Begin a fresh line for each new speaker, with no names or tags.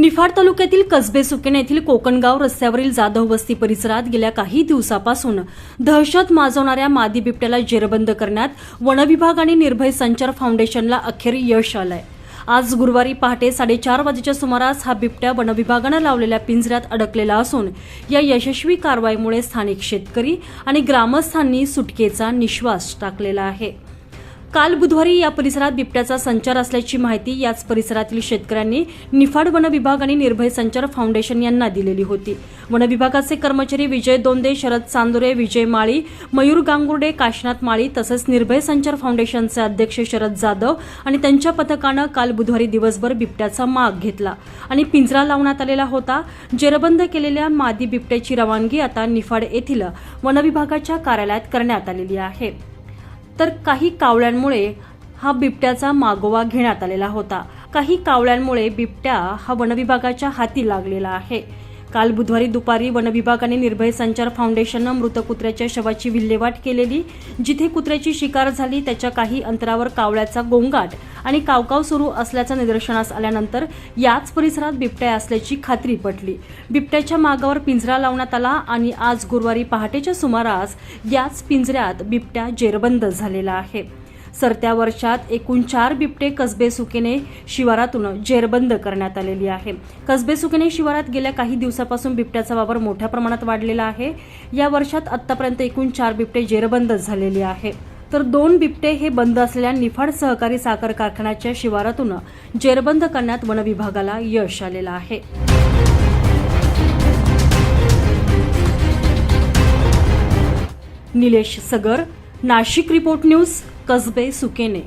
निफाड तालुक्यातील कसबे सुकेन येथील कोकणगाव रस्त्यावरील जाधव वस्ती परिसरात गेल्या काही दिवसापासून दहशत माजवणाऱ्या मादी बिबट्याला जेरबंद करण्यात वनविभाग आणि निर्भय संचार फाउंडेशनला अखेर यश आलंय. आज गुरुवारी पहाटे साडेचार वाजेच्या सुमारास हा बिबट्या वनविभागानं लावलेल्या पिंजऱ्यात अडकलेला असून या यशस्वी कारवाईमुळे स्थानिक शेतकरी आणि ग्रामस्थांनी सुटकेचा निश्वास टाकलेला आहे. काल बुधवारी या परिसरात बिबट्याचा संचार असल्याची माहिती याच परिसरातील शेतकऱ्यांनी निफाड वन विभाग आणि निर्भय संचार फाउंडेशन यांना दिलेली होती. वन विभागाचे कर्मचारी विजय दोंदे शरद चांदोरे विजय माळी मयूर गांगुर्डे काशनाथ माळी तसंच निर्भय संचार फाउंडेशनचे अध्यक्ष शरद जाधव आणि त्यांच्या पथकानं काल बुधवारी दिवसभर बिबट्याचा माग घेतला आणि पिंजरा लावण्यात आलेला होता. जेरबंद केलेल्या मादी बिबट्याची रवानगी आता निफाड येथील वनविभागाच्या कार्यालयात करण्यात आलेली आहे. तर काही कावळ्यांमुळे हा बिबट्याचा मागोवा घेण्यात आलेला होता. काही कावळ्यांमुळे बिबट्या हा वनविभागाच्या हाती लागलेला आहे. काल बुधवारी दुपारी वनविभागाने निर्भय संचार फाउंडेशननं मृत कुत्र्याच्या शवाची विल्हेवाट केलेली जिथे कुत्र्याची शिकार झाली त्याच्या काही अंतरावर कावळ्याचा गोंगाट आणि कावकाव सुरू असल्याचं निदर्शनास आल्यानंतर याच परिसरात बिबट्या असल्याची खात्री पटली. बिबट्याच्या मागावर पिंजरा लावण्यात आला आणि आज गुरुवारी पहाटेच्या सुमारास याच पिंजऱ्यात बिबट्या जेरबंद झालेला आहे. सरत्या वर्षात एकूण चार बिबटे कसबे सुकेने शिवारातून जेरबंद करण्यात आलेली आहे. कसबे सुकेने शिवारात गेल्या काही दिवसापासून बिबट्याचा वावर मोठ्या प्रमाणात वाढलेला आहे. या वर्षात आतापर्यंत एकूण चार बिबटे जेरबंद झालेली आहे. तर दोन बिबटे हे बंद असलेल्या निफाड सहकारी साखर कारखान्याच्या शिवारातून जेरबंद करण्यात वनविभागाला यश आलेलं आहे. Nilesh Sagar Nashik report news Kasbe Sukene.